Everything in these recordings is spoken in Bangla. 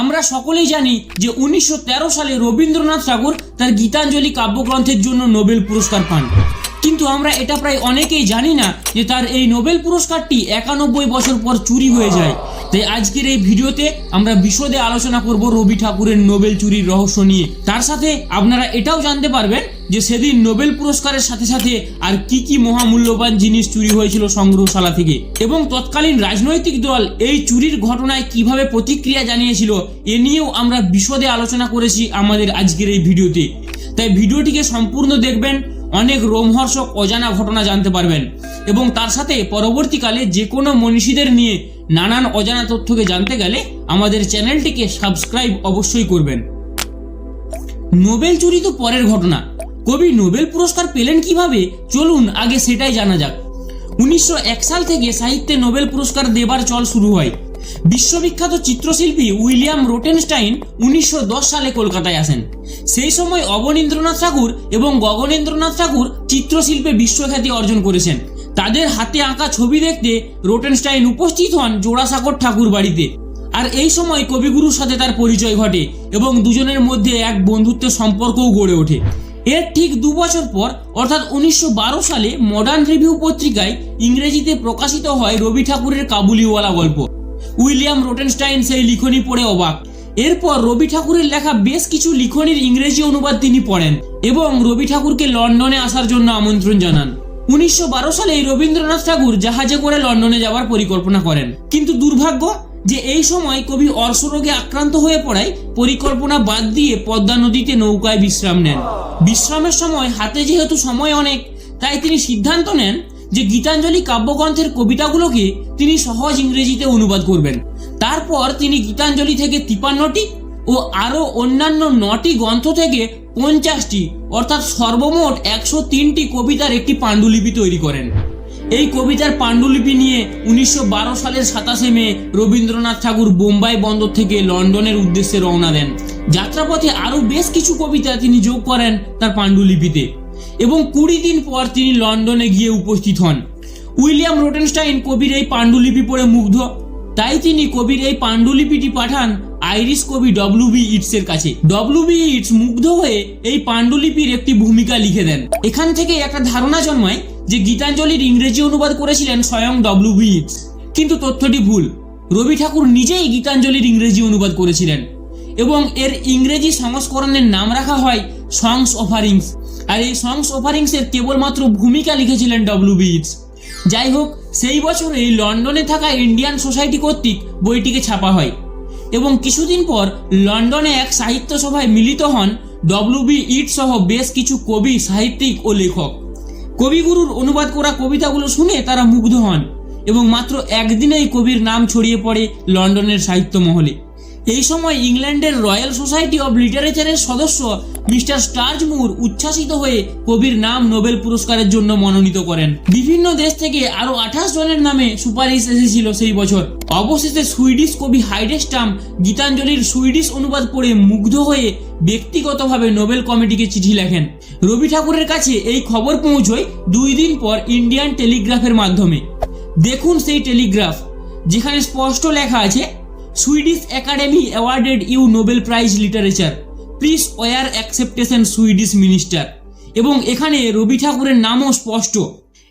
আমরা সকলেই জানি যে উনিশশো তেরো সালে রবীন্দ্রনাথ ঠাকুর তার গীতাঞ্জলি কাব্যগ্রন্থের জন্য নোবেল পুরস্কার পান। কিন্তু আমরা এটা প্রায় অনেকেই জানি না যে তার এই নোবেল পুরস্কারটি একানব্বই বছর পর চুরি হয়ে যায়। তাই আজকের এই ভিডিওতে আমরা বিশদে আলোচনা করব রবি ঠাকুরের নোবেল চুরির রহস্য নিয়ে। তার সাথে আপনারা এটাও জানতে পারবেন যে সেদিন নোবেল পুরস্কারের সাথে সাথে আর কি কি মহামূল্যবান জিনিস চুরি হয়েছিল সংগ্রহশালা থেকে। এবং তৎকালীন রাজনৈতিক দল এই চুরির ঘটনায় কীভাবে প্রতিক্রিয়া জানিয়েছিল, এ নিয়েও আমরা বিশদে আলোচনা করেছি আমাদের আজকের এই ভিডিওতে। তাই ভিডিওটিকে সম্পূর্ণ দেখবেন অনেক রোমহর্ষক অজানা ঘটনা জানতে পারবেন। এবং তার সাথে পরবর্তীকালে যে কোনো মনীষীদের নিয়ে নানান অজানা তথ্যকে জানতে গেলে আমাদের চ্যানেলটিকে সাবস্ক্রাইব অবশ্যই করবেন। নোবেল চুরি তো পরের ঘটনা। কবি নোবেল পুরস্কার পেলেন কীভাবে? চলুন আগে সেটাই জানা যাক। উনিশশো এক সাল থেকে সাহিত্যে নোবেল পুরস্কার দেবার চল শুরু হয়। বিশ্ববিখ্যাত চিত্রশিল্পী উইলিয়াম রোটেনস্টাইন উনিশশো দশ সালে কলকাতায় আসেন। সেই সময় অবনীন্দ্রনাথ ঠাকুর এবং গগনেন্দ্রনাথ ঠাকুর চিত্রশিল্পে বিশ্বখ্যাতি অর্জন করেছেন। তাদের হাতে আঁকা ছবি দেখতে রোটেনস্টাইন উপস্থিত হন জোড়াসাগর ঠাকুর বাড়িতে। আর এই সময় কবিগুরুর সাথে তার পরিচয় ঘটে এবং দুজনের মধ্যে এক বন্ধুত্বের সম্পর্কও গড়ে ওঠে। এর ঠিক দু বছর পর, অর্থাৎ উনিশশো বারো সালে মডার্ন রিভিউ পত্রিকায় ইংরেজিতে প্রকাশিত হয় রবি ঠাকুরের কাবুলিওয়ালা গল্প। উইলিয়াম রোটেনস্টাইন সেই লিখনি পড়ে অবাক। এরপর রবি ঠাকুরের লেখা বেশ কিছু লিখনির ইংরেজি অনুবাদ তিনি পড়েন এবং রবি ঠাকুরকে লন্ডনে আসার জন্য আমন্ত্রণ জানান। উনিশশো বারো সালে রবীন্দ্রনাথ ঠাকুর জাহাজে করে লন্ডনে যাওয়ার পরিকল্পনা করেন। কিন্তু দুর্ভাগ্য যে এই সময় কবি অর্শরোগে আক্রান্ত হয়ে পড়ায় পরিকল্পনা বাদ দিয়ে পদ্মা নদীতে নৌকায় বিশ্রাম নেন। বিশ্রামের সময় হাতে যেহেতু সময় অনেক, তাই তিনি সিদ্ধান্ত নেন যে গীতাঞ্জলি কাব্যগ্রন্থের কবিতাগুলোকে তিনি সহজ ইংরেজিতে অনুবাদ করবেন। তারপর তিনি গীতাঞ্জলি থেকে তিপান্নটি ও আরও অন্যান্য নটি গ্রন্থ থেকে পঞ্চাশটি, অর্থাৎ সর্বমোট একশো তিনটি কবিতার একটি পাণ্ডুলিপি তৈরি করেন। এই কবিতার পাণ্ডুলিপি নিয়ে উনিশশো বারো সালের সাতাশে মে রবীন্দ্রনাথ ঠাকুর বোম্বাই বন্দর থেকে লন্ডনের উদ্দেশ্যে রওনা দেন। যাত্রাপথে আরও বেশ কিছু কবিতা তিনি যোগ করেন তার পাণ্ডুলিপিতে এবং কুড়ি দিন পর তিনি লন্ডনে গিয়ে উপস্থিত হন। উইলিয়াম রোটেনস্টাইন কবির এই পাণ্ডুলিপি পড়ে মুগ্ধ। তাই তিনি কবির এই পাণ্ডুলিপিটি পাঠান আইরিশ কবি ডব্লিউ বি ইটসের কাছে। ডব্লিউ বি ইটস মুগ্ধ হয়ে এই পাণ্ডুলিপির একটি ভূমিকা লিখে দেন। এখান থেকে একটা ধারণা জন্মায় যে গীতাঞ্জলির ইংরেজি অনুবাদ করেছিলেন স্বয়ং ডব্লিউ বি ইটস। কিন্তু তথ্যটি ভুল। রবি ঠাকুর নিজেই গীতাঞ্জলির ইংরেজি অনুবাদ করেছিলেন এবং এর ইংরেজি সংস্করণের নাম রাখা হয় সংস অফারিংস। আর এই সংস অফারিংসের কেবলমাত্র ভূমিকা লিখেছিলেন ডব্লিউ বিটস যাই হোক সেই বছরেই লন্ডনে থাকা ইন্ডিয়ান সোসাইটি কর্তৃক বইটিকে ছাপা হয় এবং কিছুদিন পর লন্ডনে এক সাহিত্য সভায় মিলিত হন ডব্লিউ বি ইট সহ বেশ কিছু কবি, সাহিত্যিক ও লেখক। কবিগুরুর অনুবাদ করা কবিতাগুলো শুনে তারা মুগ্ধ হন এবং মাত্র একদিনেই কবির নাম ছড়িয়ে পড়ে লন্ডনের সাহিত্য মহলে। এই সময় ইংল্যান্ডের রয়্যাল সোসাইটি অব লিটারেচারের সদস্য মিস্টার স্টার্জ মুর উচ্ছ্বাসিত হয়ে কবির নাম নোবেল পুরস্কারের জন্য মনোনীত করেন। বিভিন্ন দেশ থেকে আরও আঠাশ জনের নামে সুপারিশ এসেছিল সেই বছর। অবশেষে সুইডিশ কবি হাইডেস্টাম গীতাঞ্জলির সুইডিশ অনুবাদ পড়ে মুগ্ধ হয়ে ব্যক্তিগতভাবে নোবেল কমিটিকে চিঠি লেখেন। রবি ঠাকুরের কাছে এই খবর পৌঁছয় দুই দিন পর ইন্ডিয়ান টেলিগ্রাফের মাধ্যমে। দেখুন সেই টেলিগ্রাফ, যেখানে স্পষ্ট লেখা আছে Swedish academy awarded you Nobel prize literature please war acceptation Swedish minister এবং এখানে রবি ঠাকুরের নামও স্পষ্ট।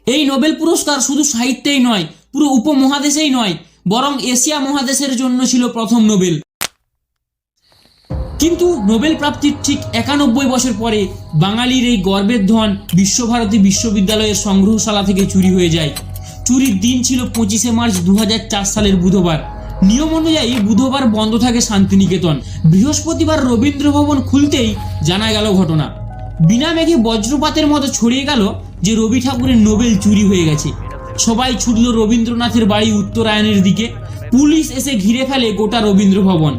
এই নোবেল পুরস্কার শুধু সাহিত্যেই নয়, পুরো উপমহাদেশেই নয়, বরং এশিয়া মহাদেশের জন্য ছিল প্রথম নোবেল কিন্তু নোবেল প্রাপ্তির ঠিক একানব্বই বছর পরে বাঙালির এই গর্বের ধন বিশ্বভারতী বিশ্ববিদ্যালয়ের সংগ্রহশালা থেকে চুরি হয়ে যায়। চুরির দিন ছিল পঁচিশে মার্চ দু হাজার চার সালের বুধবার। নিয়ম অনুযায়ী বুধবার বন্ধ থাকে শান্তিনিকেতন। বৃহস্পতিবার রবীন্দ্র ভবন খুলতেই জানা গেল ঘটনা। বিনা মেঘে বজ্রপাতের মতো ছড়িয়ে গেল যে রবি ঠাকুরের নোবেল চুরি হয়ে গেছে। সবাই ছুটল রবীন্দ্রনাথের বাড়ি উত্তরায়ণের দিকে। পুলিশ এসে ঘিরে ফেলে গোটা রবীন্দ্র ভবন।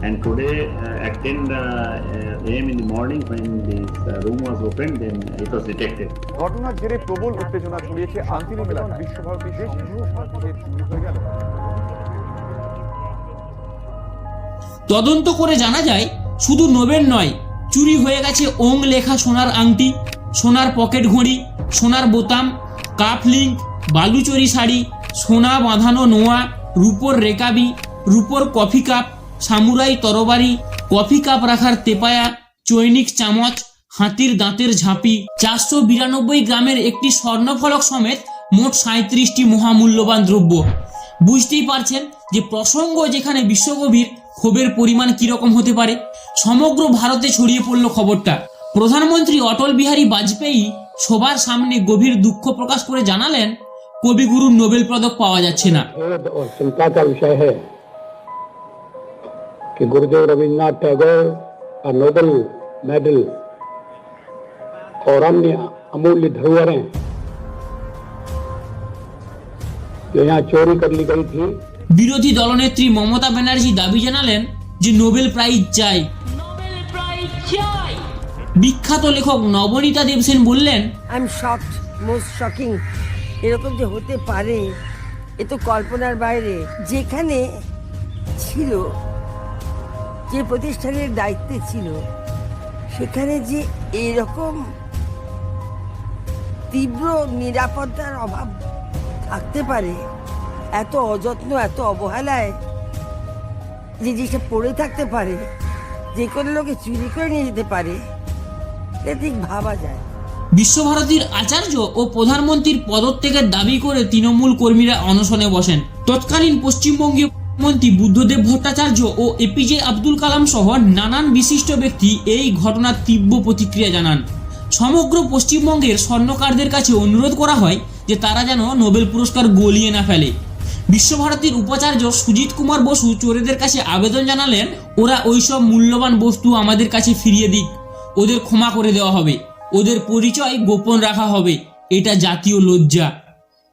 And today uh, at 10 uh, uh, a.m. in the morning when this uh, room was opened, then it was detected. ঘটনার জেরে প্রবল উত্তেজনা ছড়িয়েছে শান্তিনিকেতন বিশ্বভারতী সংগ্রহশালা থেকে হয়ে গেল তদন্ত করে জানা যায় শুধু নোবেল নয় চুরি হয়ে গেছে ওং লেখা সোনার আংটি সোনার পকেট ঘড়ি সোনার বোতাম কাফ লিঙ্ক বালুচরি শাড়ি সোনা বাঁধানো নোয়া রূপোর রেকাবি রূপোর কফি কাপ সামুরাই তরবারি, কফি কাপ রাখার তেপায়া, চৈনিক চামচ, হাতির দাঁতের ঝাঁপি। চারশো বিরানব্বই গ্রামের একটি স্বর্ণফলক সমেত মোট সাঁত্রিশটি মহামূল্যবান দ্রব্য। বুঝতেই পারছেন যে প্রসঙ্গ যেখানে বিশ্বকবির ক্ষোভের পরিমাণ কীরকম হতে পারে। সমগ্র ভারতে ছড়িয়ে পড়ল খবরটা। প্রধানমন্ত্রী অটল বিহারী বাজপেয়ী সবার সামনে গভীর দুঃখ প্রকাশ করে জানালেন, কবিগুরুর নোবেল পদক পাওয়া যাচ্ছে না। का विषय है कि गुरुदेव रविन्द्रनाथ टैगोर का नोबेल मेडल और अन्य अमूल्य धरोहरें जो यहाँ चोरी कर ली गई थी বিরোধী দলনেত্রী মমতা ব্যানার্জি দাবি জানালেন যে নোবেল প্রাইজ চাই বিখ্যাত লেখক নবনীতা দেবসেন বললেন I am shocked most shocking এরকম যে হতে পারে এ তো কল্পনার বাইরে যেখানে ছিল যে প্রতিষ্ঠানের দায়িত্বে ছিল, সেখানে যে এরকম তীব্র নিরাপত্তার অভাব থাকতে পারে, এত অযত্ন, এত অবহেলায় যে জিনিসটা পড়ে থাকতে পারে, যে কোনো লোকে চুরি করে নিয়ে যেতে পারে, এটা ঠিক ভাবা যায় বিশ্বভারতীর আচার্য ও প্রধানমন্ত্রীর পদত্যাগের দাবি করে তৃণমূল কর্মীরা অনশনে বসেন। তৎকালীন পশ্চিমবঙ্গীয় মন্ত্রী বুদ্ধদেব ভট্টাচার্য ও এপিজে আব্দুল কালাম সহ নানান বিশিষ্ট ব্যক্তি এই ঘটনার তীব্র প্রতিক্রিয়া জানান। সমগ্র পশ্চিমবঙ্গের স্বর্ণকারদের কাছে অনুরোধ করা হয় যে তারা যেন নোবেল পুরস্কার গলিয়ে না ফেলে। বিশ্বভারতীর উপাচার্য সুজিত কুমার বসু চোরেদের কাছে আবেদন জানালেন, ওরা ওইসব মূল্যবান বস্তু আমাদের কাছে ফিরিয়ে দিক। ওদের ক্ষমা করে দেওয়া হবে। ওদের পরিচয় গোপন রাখা হবে। এটা জাতীয় লজ্জা।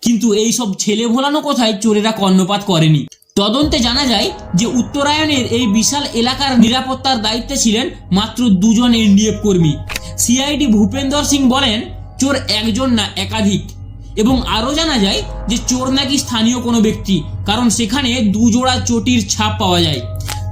কিন্তু এই সব ছেলে ভোলানো কথায় চোরেরা কর্ণপাত করেনি। তদন্তে জানা যায় যে উত্তরায়ণের এই বিশাল এলাকার নিরাপত্তার দায়িত্বে ছিলেন মাত্র দুজন এনডিএফ কর্মী। সিআইডি ভূপেন্দর সিং বলেন, চোর একজন না একাধিক। এবং আরও জানা যায় যে চোর নাকি স্থানীয় কোনো ব্যক্তি, কারণ সেখানে দুজোড়া চটির ছাপ পাওয়া যায়।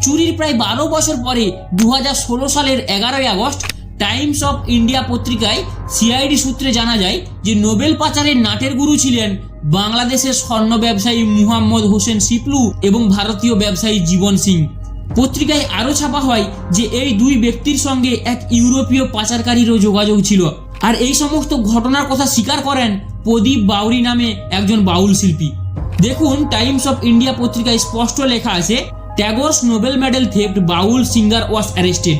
চুরির প্রায় বারো বছর পরে দু হাজার ষোলো সালের এগারোই আগস্ট টাইমস অফ ইন্ডিয়া পত্রিকায় সিআইডি সূত্রে জানা যায় যে নোবেল পাচারের নাটের গুরু ছিলেন বাংলাদেশের স্বর্ণ ব্যবসায়ী মুহাম্মদ হোসেন সিপলু এবং ভারতীয় ব্যবসায়ী জীবন সিং। পত্রিকায় আরও ছাপা হয় যে এই দুই ব্যক্তির সঙ্গে এক ইউরোপীয় পাচারকারীরও যোগাযোগ ছিল। আর এই সমস্ত ঘটনার কথা স্বীকার করেন প্রদীপ বাউরি নামে একজন বাউল শিল্পী। দেখুন, টাইমস অফ ইন্ডিয়া পত্রিকায় স্পষ্ট লেখা আছে, Tagore's Nobel medal theft Baul singer was arrested.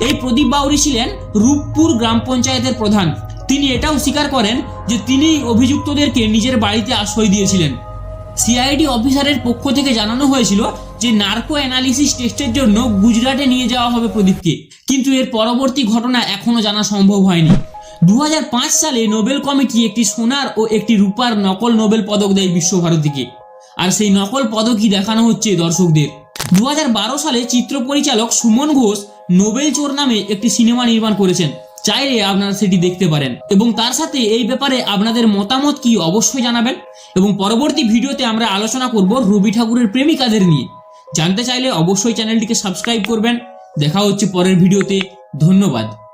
এই প্রদীপ বাউরি ছিলেন রূপপুর গ্রাম পঞ্চায়েতের প্রধান। তিনি এটাও স্বীকার করেন যে তিনি অভিযুক্তদেরকে নিজের বাড়িতে আশ্রয় দিয়েছিলেন। সিআইডি অফিসারের পক্ষ থেকে জানানো হয়েছিল যে নার্কো অ্যানালিসিস টেস্টের জন্য গুজরাটে নিয়ে যাওয়া হবে প্রদীপকে। কিন্তু এর পরবর্তী ঘটনা এখনও জানা সম্ভব হয়নি। দু হাজার পাঁচ সালে নোবেল কমিটি একটি সোনার ও একটি রূপার নকল নোবেল পদক দেয় বিশ্বভারতীকে। আর সেই নকল পদকই দেখানো হচ্ছে দর্শকদের। দু হাজার বারো সালে চিত্র পরিচালক সুমন ঘোষ নোবেল চোর নামে একটি সিনেমা নির্মাণ করেছেন। চাইলে আপনারা সেটি দেখতে পারেন। এবং তার সাথে এই ব্যাপারে আপনাদের মতামত কি অবশ্যই জানাবেন। এবং পরবর্তী ভিডিওতে আমরা আলোচনা করব রবি ঠাকুরের প্রেমিকাদের নিয়ে। জানতে চাইলে অবশ্যই চ্যানেলটিকে সাবস্ক্রাইব করবেন। দেখা হচ্ছে পরের ভিডিওতে। ধন্যবাদ।